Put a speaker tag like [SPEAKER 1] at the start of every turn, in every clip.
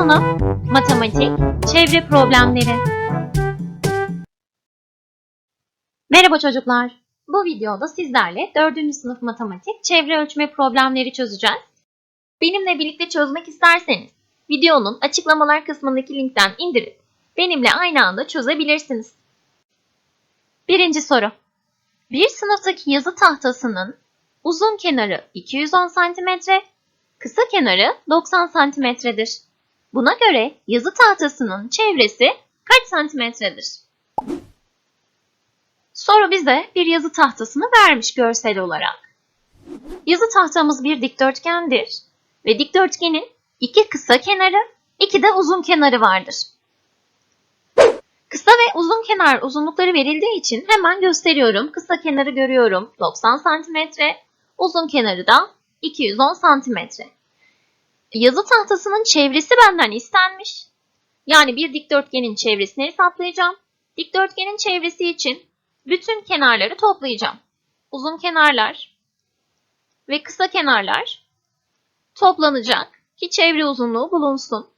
[SPEAKER 1] sınıf matematik çevre problemleri. Merhaba çocuklar. Bu videoda sizlerle 4. sınıf matematik çevre ölçme problemleri çözeceğiz. Benimle birlikte çözmek isterseniz videonun açıklamalar kısmındaki linkten indirip benimle aynı anda çözebilirsiniz. Birinci soru. Bir sınıftaki yazı tahtasının uzun kenarı 210 cm, kısa kenarı 90 cm'dir. Buna göre yazı tahtasının çevresi kaç santimetredir? Soru bize bir yazı tahtasını vermiş görsel olarak. Yazı tahtamız bir dikdörtgendir ve dikdörtgenin iki kısa kenarı, iki de uzun kenarı vardır. Kısa ve uzun kenar uzunlukları verildiği için hemen gösteriyorum. Kısa kenarı görüyorum 90 cm, uzun kenarı da 210 cm. Yazı tahtasının çevresi benden istenmiş. Yani bir dikdörtgenin çevresini hesaplayacağım. Dikdörtgenin çevresi için bütün kenarları toplayacağım. Uzun kenarlar ve kısa kenarlar toplanacak ki çevre uzunluğu bulunsun.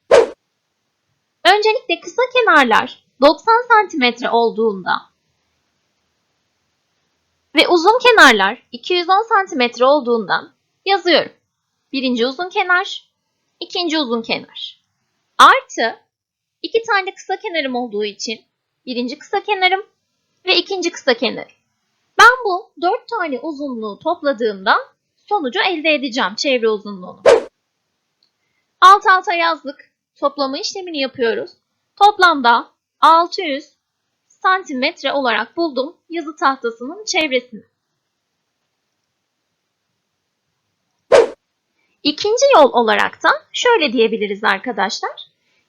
[SPEAKER 1] Öncelikle kısa kenarlar 90 cm olduğunda ve uzun kenarlar 210 cm olduğundan yazıyorum. Birinci uzun kenar, ikinci uzun kenar. Artı iki tane kısa kenarım olduğu için birinci kısa kenarım ve ikinci kısa kenarım. Ben bu dört tane uzunluğu topladığımda sonucu elde edeceğim çevre uzunluğunu. Alt alta yazdık. Toplama işlemini yapıyoruz. Toplamda 600 santimetre olarak buldum yazı tahtasının çevresini. İkinci yol olarak da şöyle diyebiliriz arkadaşlar.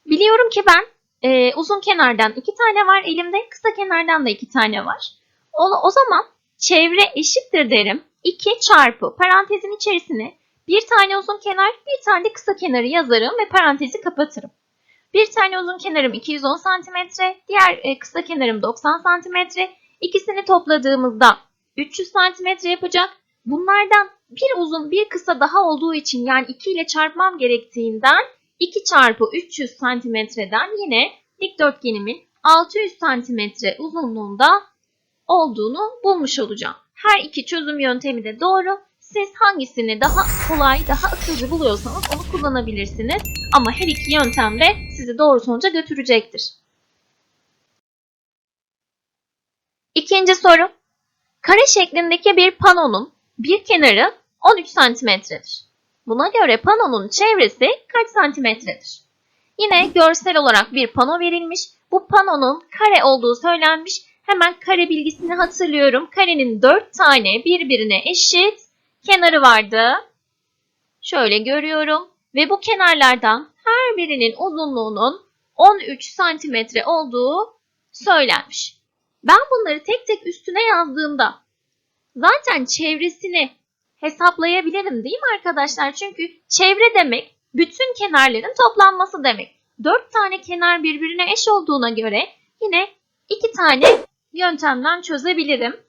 [SPEAKER 1] Biliyorum ki ben e, uzun kenardan iki tane var elimde, kısa kenardan da iki tane var. O, o zaman çevre eşittir derim. 2 çarpı parantezin içerisine bir tane uzun kenar, bir tane kısa kenarı yazarım ve parantezi kapatırım. Bir tane uzun kenarım 210 cm, diğer e, kısa kenarım 90 cm. İkisini topladığımızda 300 cm yapacak. Bunlardan bir uzun bir kısa daha olduğu için yani 2 ile çarpmam gerektiğinden 2 çarpı 300 santimetreden yine dikdörtgenimin 600 santimetre uzunluğunda olduğunu bulmuş olacağım. Her iki çözüm yöntemi de doğru. Siz hangisini daha kolay, daha akılcı buluyorsanız onu kullanabilirsiniz. Ama her iki yöntem de sizi doğru sonuca götürecektir. İkinci soru. Kare şeklindeki bir panonun bir kenarı 13 santimetredir. Buna göre panonun çevresi kaç santimetredir? Yine görsel olarak bir pano verilmiş. Bu panonun kare olduğu söylenmiş. Hemen kare bilgisini hatırlıyorum. Karenin 4 tane birbirine eşit kenarı vardı. Şöyle görüyorum. Ve bu kenarlardan her birinin uzunluğunun 13 santimetre olduğu söylenmiş. Ben bunları tek tek üstüne yazdığımda zaten çevresini hesaplayabilirim değil mi arkadaşlar? Çünkü çevre demek bütün kenarların toplanması demek. 4 tane kenar birbirine eş olduğuna göre yine 2 tane yöntemden çözebilirim.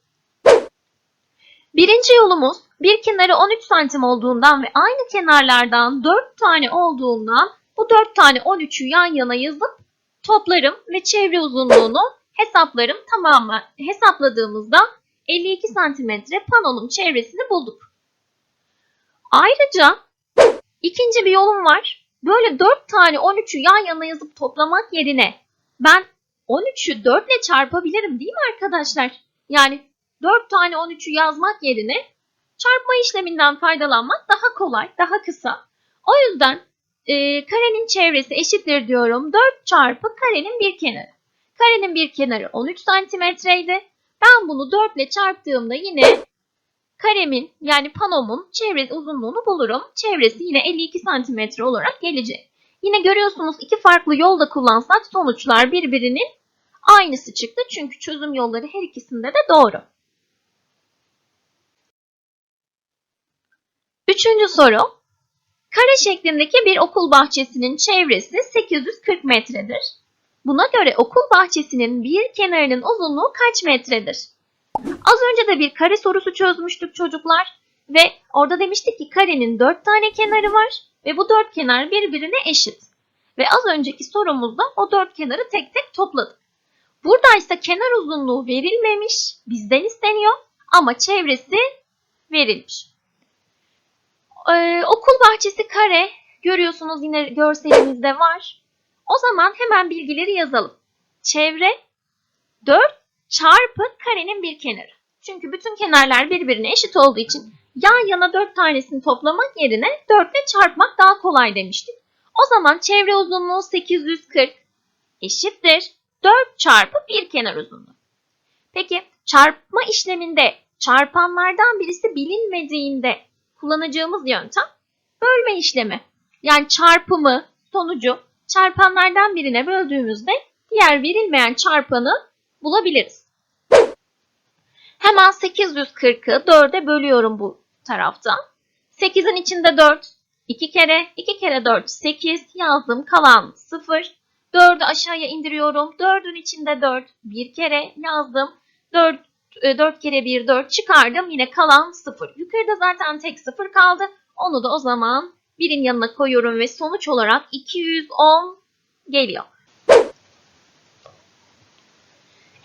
[SPEAKER 1] Birinci yolumuz bir kenarı 13 santim olduğundan ve aynı kenarlardan 4 tane olduğundan bu 4 tane 13'ü yan yana yazıp toplarım ve çevre uzunluğunu hesaplarım. Tamamı hesapladığımızda 52 santimetre panonun çevresini bulduk. Ayrıca ikinci bir yolum var. Böyle 4 tane 13'ü yan yana yazıp toplamak yerine ben 13'ü 4 ile çarpabilirim değil mi arkadaşlar? Yani 4 tane 13'ü yazmak yerine çarpma işleminden faydalanmak daha kolay, daha kısa. O yüzden e, karenin çevresi eşittir diyorum. 4 çarpı karenin bir kenarı. Karenin bir kenarı 13 santimetreydi. Ben bunu 4 ile çarptığımda yine karemin yani panomun çevresi uzunluğunu bulurum. Çevresi yine 52 santimetre olarak gelecek. Yine görüyorsunuz iki farklı yolda kullansak sonuçlar birbirinin aynısı çıktı. Çünkü çözüm yolları her ikisinde de doğru. Üçüncü soru. Kare şeklindeki bir okul bahçesinin çevresi 840 metredir. Buna göre okul bahçesinin bir kenarının uzunluğu kaç metredir? Az önce de bir kare sorusu çözmüştük çocuklar. Ve orada demiştik ki karenin 4 tane kenarı var ve bu 4 kenar birbirine eşit. Ve az önceki sorumuzda o dört kenarı tek tek topladık. Burada ise kenar uzunluğu verilmemiş, bizden isteniyor ama çevresi verilmiş. Ee, okul bahçesi kare, görüyorsunuz yine görselimizde var. O zaman hemen bilgileri yazalım. Çevre 4 çarpı karenin bir kenarı. Çünkü bütün kenarlar birbirine eşit olduğu için yan yana 4 tanesini toplamak yerine 4 ile çarpmak daha kolay demiştik. O zaman çevre uzunluğu 840 eşittir 4 çarpı bir kenar uzunluğu. Peki çarpma işleminde çarpanlardan birisi bilinmediğinde kullanacağımız yöntem bölme işlemi. Yani çarpımı, sonucu çarpanlardan birine böldüğümüzde diğer verilmeyen çarpanı bulabiliriz. Hemen 840'ı 4'e bölüyorum bu tarafta. 8'in içinde 4, 2 kere, 2 kere 4, 8 yazdım kalan 0. 4'ü aşağıya indiriyorum. 4'ün içinde 4, 1 kere yazdım. 4, 4 kere 1, 4 çıkardım. Yine kalan 0. Yukarıda zaten tek 0 kaldı. Onu da o zaman birin yanına koyuyorum ve sonuç olarak 210 geliyor.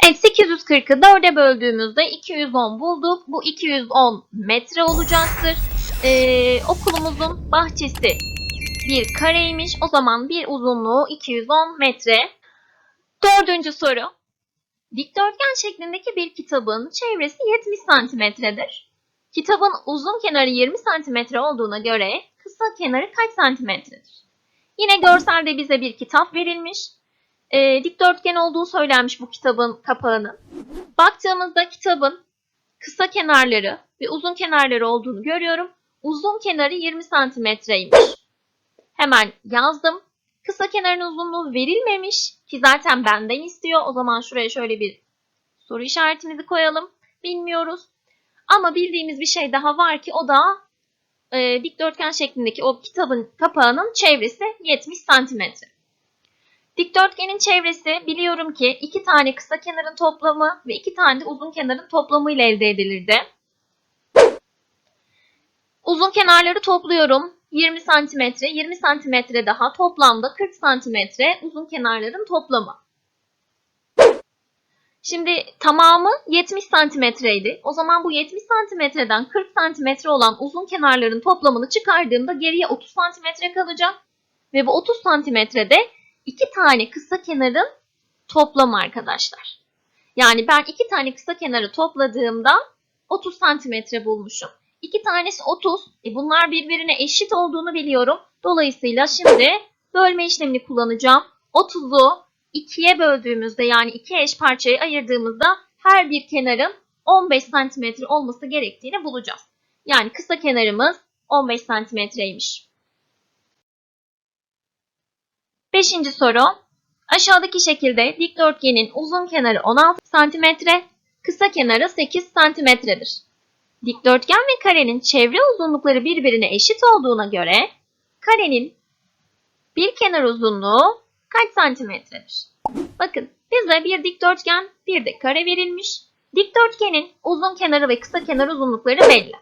[SPEAKER 1] Evet 840'ı 4'e böldüğümüzde 210 bulduk. Bu 210 metre olacaktır. Ee, okulumuzun bahçesi bir kareymiş. O zaman bir uzunluğu 210 metre. Dördüncü soru. Dikdörtgen şeklindeki bir kitabın çevresi 70 santimetredir. Kitabın uzun kenarı 20 santimetre olduğuna göre kısa kenarı kaç santimetredir? Yine görselde bize bir kitap verilmiş. E, dikdörtgen olduğu söylenmiş bu kitabın kapağının. Baktığımızda kitabın kısa kenarları ve uzun kenarları olduğunu görüyorum. Uzun kenarı 20 santimetreymiş. Hemen yazdım. Kısa kenarın uzunluğu verilmemiş ki zaten benden istiyor. O zaman şuraya şöyle bir soru işaretimizi koyalım. Bilmiyoruz. Ama bildiğimiz bir şey daha var ki o da e, dikdörtgen şeklindeki o kitabın kapağının çevresi 70 santimetre. Dikdörtgenin çevresi biliyorum ki iki tane kısa kenarın toplamı ve iki tane de uzun kenarın toplamı ile elde edilirdi. Uzun kenarları topluyorum. 20 santimetre, 20 santimetre daha toplamda 40 santimetre uzun kenarların toplamı. Şimdi tamamı 70 santimetreydi. O zaman bu 70 santimetreden 40 santimetre olan uzun kenarların toplamını çıkardığımda geriye 30 santimetre kalacak. Ve bu 30 santimetrede iki tane kısa kenarın toplamı arkadaşlar. Yani ben iki tane kısa kenarı topladığımda 30 santimetre bulmuşum. İki tanesi 30. E bunlar birbirine eşit olduğunu biliyorum. Dolayısıyla şimdi bölme işlemini kullanacağım. 30'u 2'ye böldüğümüzde yani iki eş parçaya ayırdığımızda her bir kenarın 15 santimetre olması gerektiğini bulacağız. Yani kısa kenarımız 15 santimetreymiş. Beşinci soru. Aşağıdaki şekilde dikdörtgenin uzun kenarı 16 cm, kısa kenarı 8 cm'dir. Dikdörtgen ve karenin çevre uzunlukları birbirine eşit olduğuna göre karenin bir kenar uzunluğu kaç santimetredir? Bakın bize bir dikdörtgen bir de kare verilmiş. Dikdörtgenin uzun kenarı ve kısa kenar uzunlukları belli.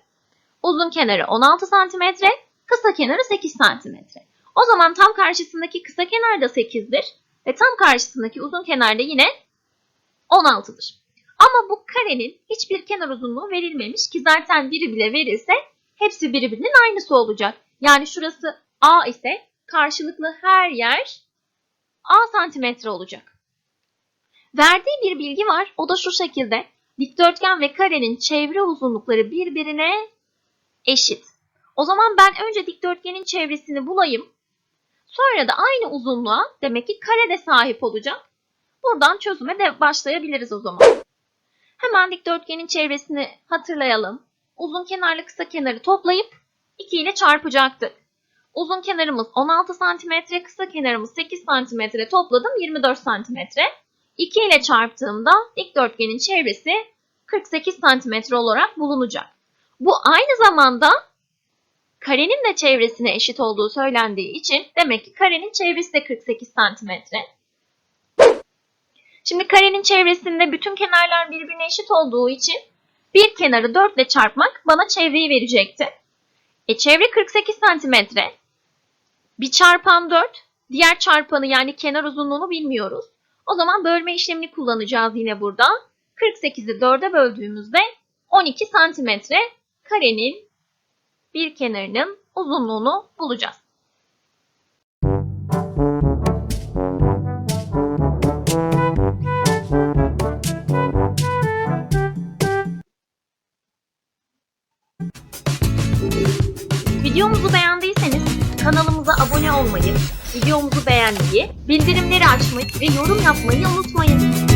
[SPEAKER 1] Uzun kenarı 16 santimetre, kısa kenarı 8 santimetre. O zaman tam karşısındaki kısa kenar da 8'dir ve tam karşısındaki uzun kenar da yine 16'dır. Ama bu karenin hiçbir kenar uzunluğu verilmemiş ki zaten biri bile verilse hepsi birbirinin aynısı olacak. Yani şurası A ise karşılıklı her yer A santimetre olacak. Verdiği bir bilgi var. O da şu şekilde. Dikdörtgen ve karenin çevre uzunlukları birbirine eşit. O zaman ben önce dikdörtgenin çevresini bulayım. Sonra da aynı uzunluğa demek ki kare de sahip olacak. Buradan çözüme de başlayabiliriz o zaman. Hemen dikdörtgenin çevresini hatırlayalım. Uzun kenarlı kısa kenarı toplayıp 2 ile çarpacaktık. Uzun kenarımız 16 cm, kısa kenarımız 8 cm topladım 24 cm. 2 ile çarptığımda dikdörtgenin çevresi 48 cm olarak bulunacak. Bu aynı zamanda karenin de çevresine eşit olduğu söylendiği için demek ki karenin çevresi de 48 cm. Şimdi karenin çevresinde bütün kenarlar birbirine eşit olduğu için bir kenarı 4 ile çarpmak bana çevreyi verecekti. E çevre 48 cm. Bir çarpan 4 diğer çarpanı yani kenar uzunluğunu bilmiyoruz. O zaman bölme işlemini kullanacağız yine burada. 48'i 4'e böldüğümüzde 12 santimetre karenin bir kenarının uzunluğunu bulacağız. Videomuzu beğendiyseniz kanalımıza abone olmayı, videomuzu beğenmeyi, bildirimleri açmayı ve yorum yapmayı unutmayın.